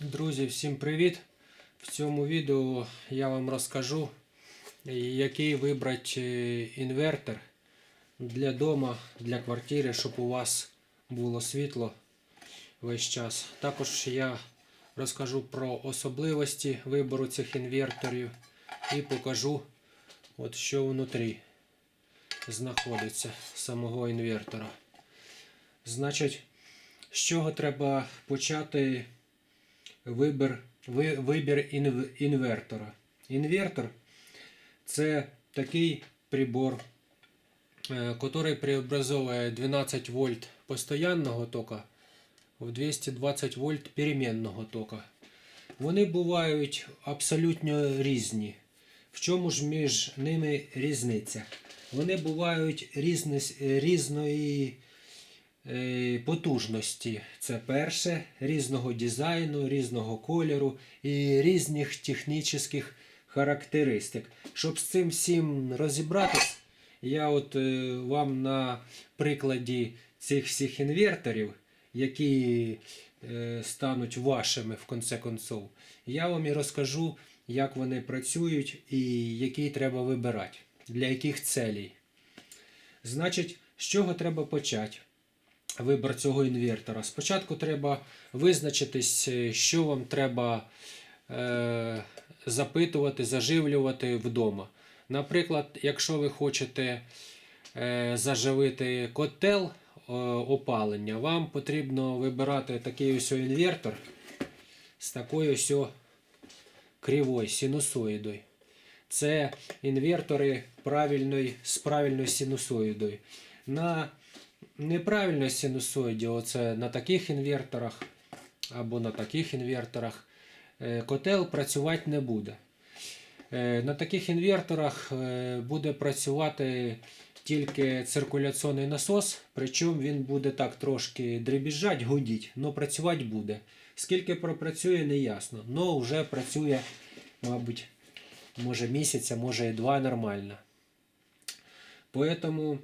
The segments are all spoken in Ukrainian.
Друзі, всім привіт! В цьому відео я вам розкажу, який вибрати е, інвертор для дома, для квартири, щоб у вас було світло весь час. Також я розкажу про особливості вибору цих інверторів і покажу, от що внутрі знаходиться самого інвертора. Значить, з чого треба почати вибір, вибір інв- інвертора. Інвертор це такий прибор, е, який преобразовує 12 вольт постоянного тока в 220 вольт перемінного тока. Вони бувають абсолютно різні. В чому ж між ними різниця? Вони бувають різни, різної е, потужності. Це перше, різного дизайну, різного кольору і різних технічних характеристик. Щоб з цим всім розібратись, я от е, вам на прикладі цих всіх інверторів, які е, стануть вашими в конце концов, я вам і розкажу, як вони працюють і який треба вибирати, для яких целей. Значить, з чого треба почати? Вибір цього інвертора. Спочатку треба визначитись, е, що вам треба е, запитувати, заживлювати вдома. Наприклад, якщо ви хочете е, заживити котел е, опалення, вам потрібно вибирати такий ось інвертор з такою ось кривою синусоїдою. Це інвертори правильної, з правильною синусоїдою. На неправильній синусоїді, оце на таких інверторах або на таких інверторах, е, котел працювати не буде. Е, На таких інверторах е, буде працювати тільки циркуляційний насос, причому він буде так трошки дребіжать, гудіть, але працювати буде. Скільки пропрацює, не ясно. але вже працює, мабуть, може місяця, може і два нормально. Поэтому,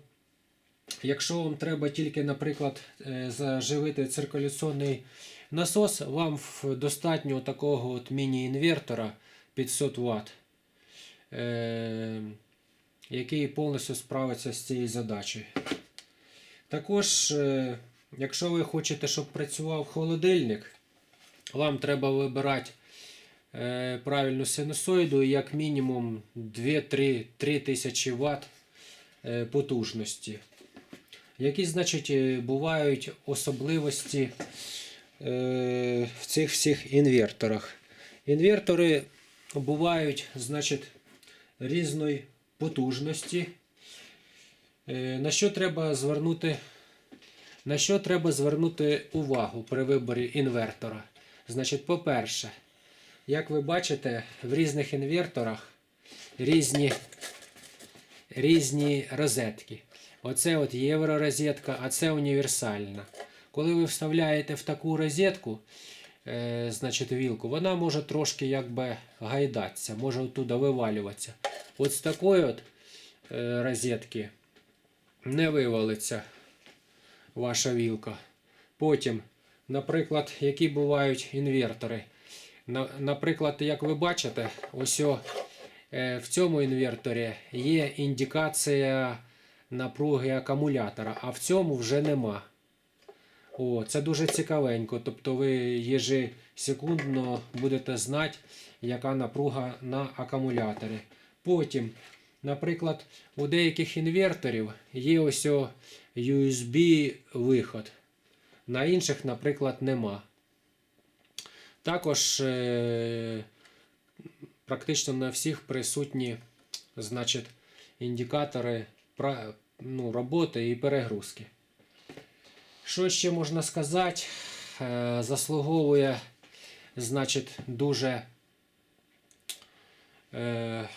якщо вам треба тільки, наприклад, е, заживити циркуляційний насос, вам достатньо такого от міні-інвертора 500 Вт, е, який повністю справиться з цією задачею. Також, е, якщо ви хочете, щоб працював холодильник, вам треба вибирати правильну синусоїду як мінімум 2-3 тисячі Вт потужності. Які, значить, е, бувають особливості е, в цих всіх інверторах. Інвертори бувають, значить, різної потужності. Е, На що треба звернути, на що треба звернути увагу при виборі інвертора? Значить, по-перше, як ви бачите, в різних інверторах різні, різні розетки. Оце от євророзетка, а це універсальна. Коли ви вставляєте в таку розетку, е, значить вілку, вона може трошки якби гайдатися, може оттуда вивалюватися. От з такої от е, розетки не вивалиться ваша вілка. Потім, наприклад, які бувають інвертори. На- Наприклад, як ви бачите, ось о, е, в цьому інверторі є індикація напруги акумулятора, а в цьому вже нема. О, це дуже цікавенько. Тобто ви єжесекундно будете знати, яка напруга на акумуляторі. Потім, наприклад, у деяких інверторів є ось USB виход. На інших, наприклад, нема. Також е, практично на всіх присутні значить, індикатори ну, роботи і перегрузки. Що ще можна сказати? Е, заслуговує значить, дуже е,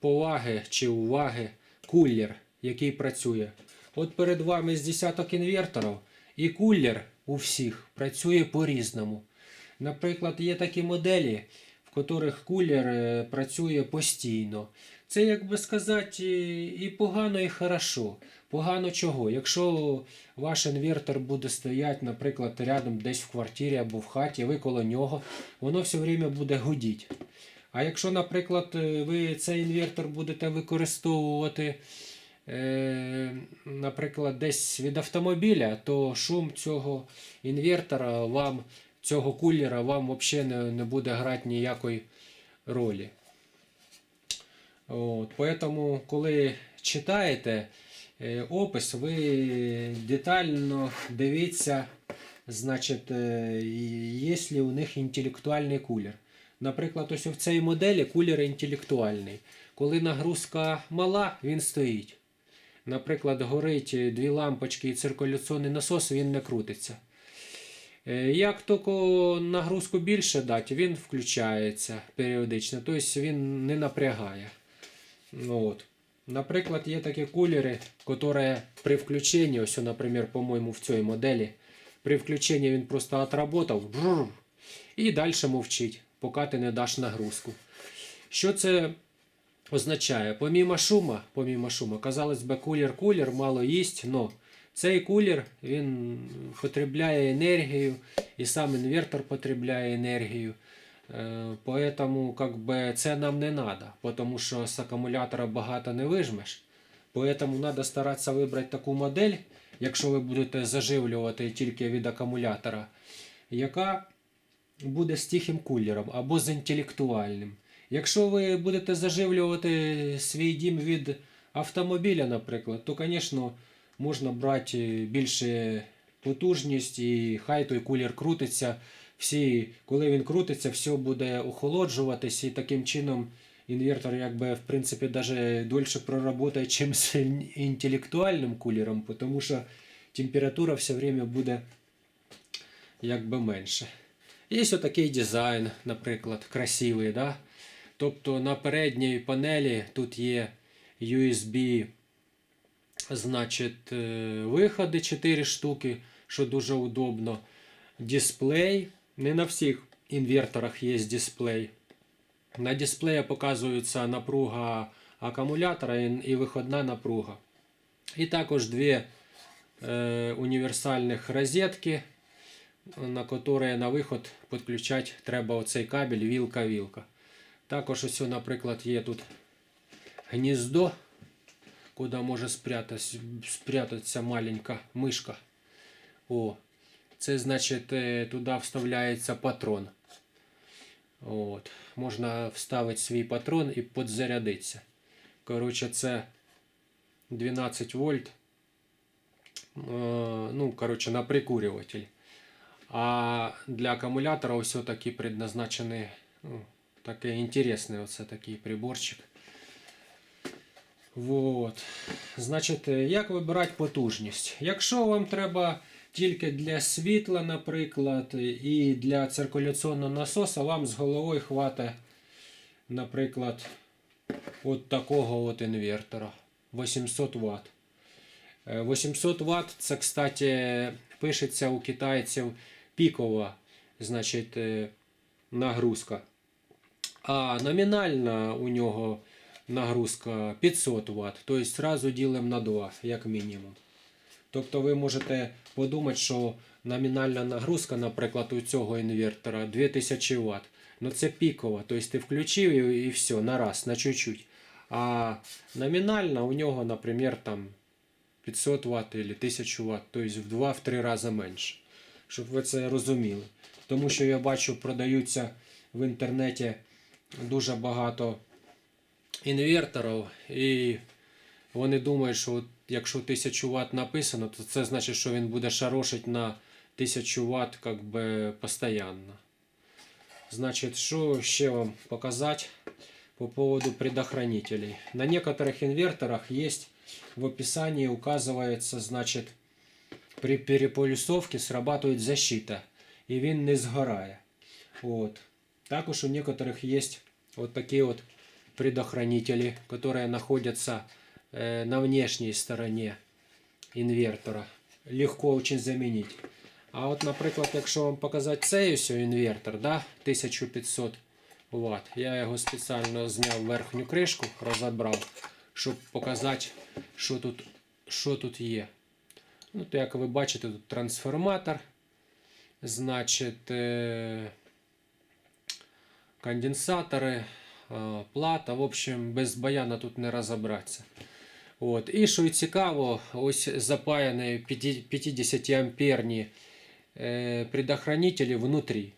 поваги чи уваги кулер, який працює. От перед вами з десяток інверторів, і кулер у всіх працює по-різному. Наприклад, є такі моделі, яких кулер е, працює постійно. Це, як би сказати, і і погано, і хорошо. Погано чого? Якщо ваш інвертор буде стояти, наприклад, рядом десь в квартирі або в хаті, ви коло нього, воно все время буде гудіти. А якщо, наприклад, е, ви цей інвертор будете використовувати, е, наприклад, десь від автомобіля, то шум цього інвертора вам, цього кулера вам взагалі не, не буде грати ніякої ролі. От, поэтому, коли читаєте е, опис, ви детально дивіться, значить, е, є ли у них інтелектуальний кулер. Наприклад, ось в цій моделі кулер інтелектуальний. Коли нагрузка мала, він стоїть. Наприклад, горить дві лампочки і циркуляційний насос, він не крутиться. Е, Як тільки нагрузку більше дати, він включається періодично, тобто він не напрягає. Ну, от. Наприклад, є такі кулери, які при включенні, ось, наприклад, по-моєму, в цій моделі, при включенні він просто отработав і далі мовчить, поки ти не даш нагрузку. Що це означає? Помімо шума, помімо шума, казалось би, кулер-кулер мало їсть, но цей кулер він потребляє енергію, і сам інвертор потребляє енергію. Е, Поэтому как бы, це нам не надо, тому що з акумулятора багато не вижмеш. Поэтому треба старатися вибрати таку модель, якщо ви будете заживлювати тільки від акумулятора, яка буде з тихим кулером або з інтелектуальним. Якщо ви будете заживлювати свій дім від автомобіля, наприклад, то, звісно, можна брати більше потужність і хай той кулер крутиться. Всі, коли він крутиться, все буде охолоджуватись, і таким чином інвертор, якби, в принципі, даже дольше проработає, чим з інтелектуальним кулером, тому що температура все время буде якби менше. Є ось такий дизайн, наприклад, красивий. Да? Тобто на передній панелі тут є USB значить, е, виходи 4 штуки, що дуже удобно. Дисплей. Не на всіх інверторах є дисплей. На дисплеї показується напруга акумулятора і виходна напруга. І також дві е, універсальних розетки, на які на виход підключати треба оцей кабель вілка-вілка. Також ось, наприклад, є тут гніздо, куди може спрятатися, спрятатися маленька мишка. О, це значить е, туди вставляється патрон. От. Можна вставити свій патрон і підзарядитися. Коротше, це 12 вольт. Е, Ну, коротше, на прикурюватель. А для акумулятора ось такий предназначений, ну, такий інтересний оце такий приборчик. Вот. Значить, е, як вибирати потужність? Якщо вам треба тільки для світла, наприклад, і для циркуляційного насоса, вам з головою хватить, наприклад, от такого от інвертора 800 Вт. 800 Вт це, кстати, пишеться у китайців пікова значить, е, нагрузка. А номінальна у нього нагрузка 500 Вт. Тобто зразу ділимо на 2, як мінімум. Тобто ви можете подумати, що номінальна нагрузка, наприклад, у цього інвертора 2000 Вт. Ну це пікова. Тобто ти включив і все, на раз, на чуть-чуть. А номінальна у нього, наприклад, там 500 Вт або 1000 Вт, тобто в 2-3 рази менше. Щоб ви це розуміли. Тому що я бачу, продаються в інтернеті дуже багато інверторів, і вони думають, що от якщо 1000 Вт написано, то це значить, що він буде шарошити на 1000 Вт как би, постійно. Значить, що ще вам показати по поводу предохранителей. На некоторых инверторах есть в описании указывается, значит, при переполюсовці срабатывает защита, і він не згорає. От. Також у некоторых есть вот такие вот предохранители, которые находятся э, на внешней стороне інвертора. Легко очень заменить. А от, наприклад, якщо вам показати цей ось інвертор, да, 1500 Вт. Я його спеціально зняв верхню кришку, розібрав, щоб показати, що тут, що тут є. Ну, то, як ви бачите, тут трансформатор. Значить, е, конденсатори, е, плата. В общем, без баяна тут не розібратися. От. І що цікаво, ось запаяні 50 амперні е, предохранителі внутрі.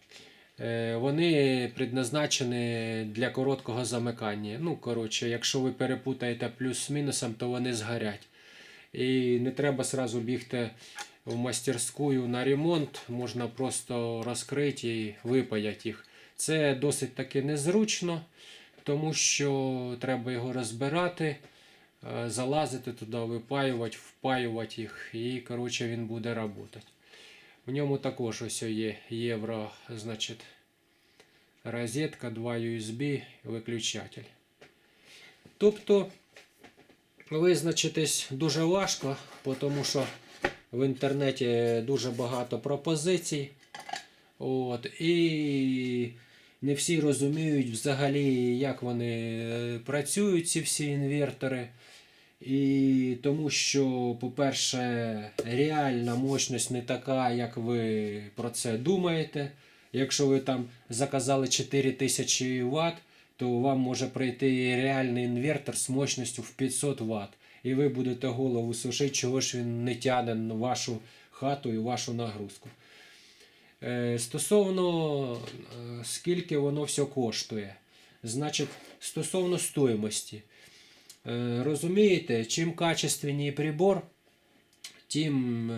Е, Вони предназначені для короткого замикання. Ну, коротше, якщо ви перепутаєте плюс з мінусом, то вони згорять. І не треба сразу бігти в мастерську на ремонт, можна просто розкрити і випаяти їх. Це досить таки незручно, тому що треба його розбирати, е, залазити туди, випаювати, впаювати їх, і коротше, він буде працювати. В ньому також ось є євро, значить, розетка, 2 USB, виключатель. Тобто визначитись дуже важко, тому що в інтернеті дуже багато пропозицій. От, і не всі розуміють взагалі, як вони е, працюють, ці всі інвертори. І тому що, по-перше, реальна мощність не така, як ви про це думаєте. Якщо ви там заказали 4000 Вт, то вам може прийти реальний інвертор з мощністю в 500 Вт. І ви будете голову сушити, чого ж він не тягне на вашу хату і вашу нагрузку. Е, Стосовно е, скільки воно все коштує. Значить, стосовно стоїмості. Е, Розумієте, чим качественній прибор, тим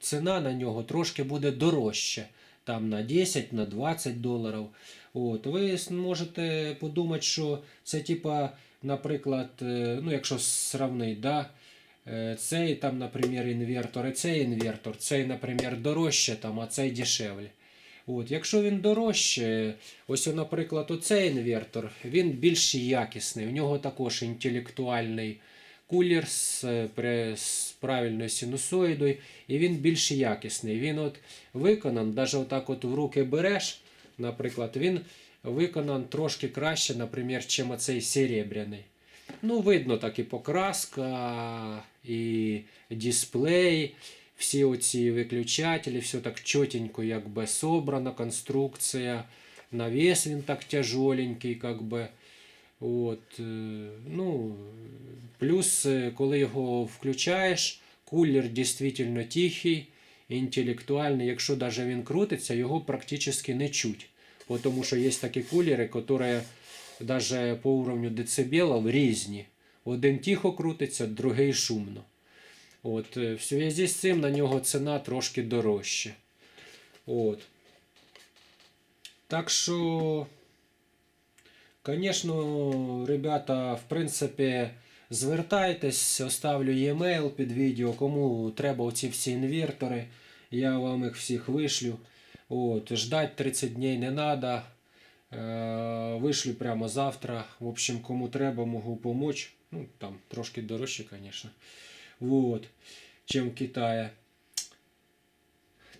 ціна на нього трошки буде дорожча. Там на 10, на 20 доларів. От, ви можете подумати, що це типа, наприклад, ну якщо сравнити, да, цей там, наприклад, інвертор і цей інвертор, цей, наприклад, дорожче, там, а цей дешевле. От, якщо він дорожче, ось, наприклад, оцей інвертор, він більш якісний. У нього також інтелектуальний кулер з, е, з правильною синусоїдою, і він більш якісний. Він от виконан, навіть отак от в руки береш, наприклад, він виконан трошки краще, наприклад, чим оцей серебряний. Ну, видно так і покраска, і дисплей, всі оці виключателі, все так чотенько, якби собрана конструкція. Навес він так тяжоленький, как би. От, е, ну, плюс, е, коли його включаєш, кулер дійсно тихий, інтелектуальний. Якщо навіть він крутиться, його практично не чуть. Тому що є такі кулери, які навіть по уровню децибелів різні. Один тихо крутиться, другий шумно. От, е, в зв'язку з цим на нього ціна трошки дорожча. От. Так що, звісно, ребята, в принципі, звертайтесь, оставлю e-mail під відео, кому треба оці всі інвертори. Я вам їх всіх вишлю. От, ждать 30 днів не треба. Е, вишлю прямо завтра. В общем, кому треба, можу помочь. Ну, там трошки дорожче, звісно. Вот, чим в Китаї.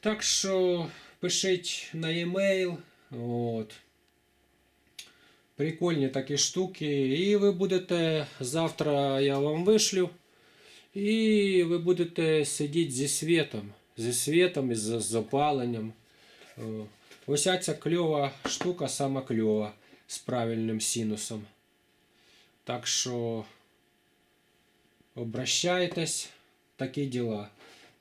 Так що пишіть на e-mail. От. Прикольні такі штуки. І ви будете завтра я вам вишлю. І ви будете сидіти зі світом. Зі світом і з запаленням. Ось ця кльова штука, сама кльова з правильним синусом. Так що обращайтесь, такі діла.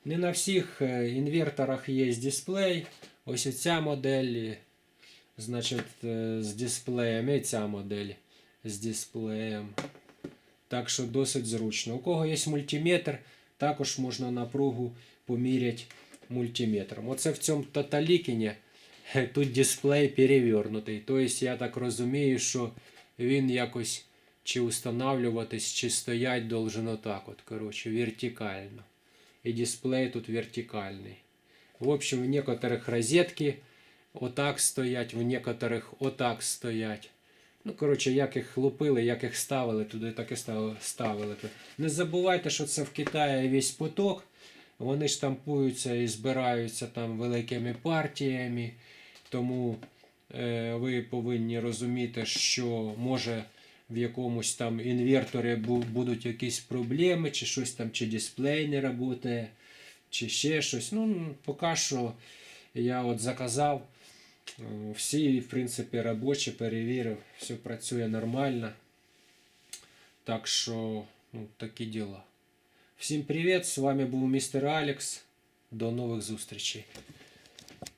Не на всіх е, інверторах є дисплей. Ось ця модель, значить, е, з дисплеєм, і ця модель з дисплеєм. Так що досить зручно. У кого є мультиметр, також можна напругу поміряти мультиметром. Оце в цьому Таталікіні тут дисплей перевернутий. Тобто, я так розумію, що він якось чи устанавливатись, чи стоять должен отак от, короче, вертикально. І дисплей тут вертикальний. В общем, в некоторых розетки отак стоять, в некоторых отак стоять. Ну, коротше, як їх лупили, як їх ставили туди, так і ставили. тут. Не забувайте, що це в Китаї весь поток. Вони штампуються і збираються там великими партіями. Тому е, ви повинні розуміти, що може в якомусь там інверторі будуть якісь проблеми, чи щось там, чи дисплей не працює, чи ще щось. Ну, поки що я от заказав. Е, Всі, в принципі, робочі, перевірив, все працює нормально. Так що, ну, такі діла. Всім привіт! З вами був містер Алекс. До нових зустрічей.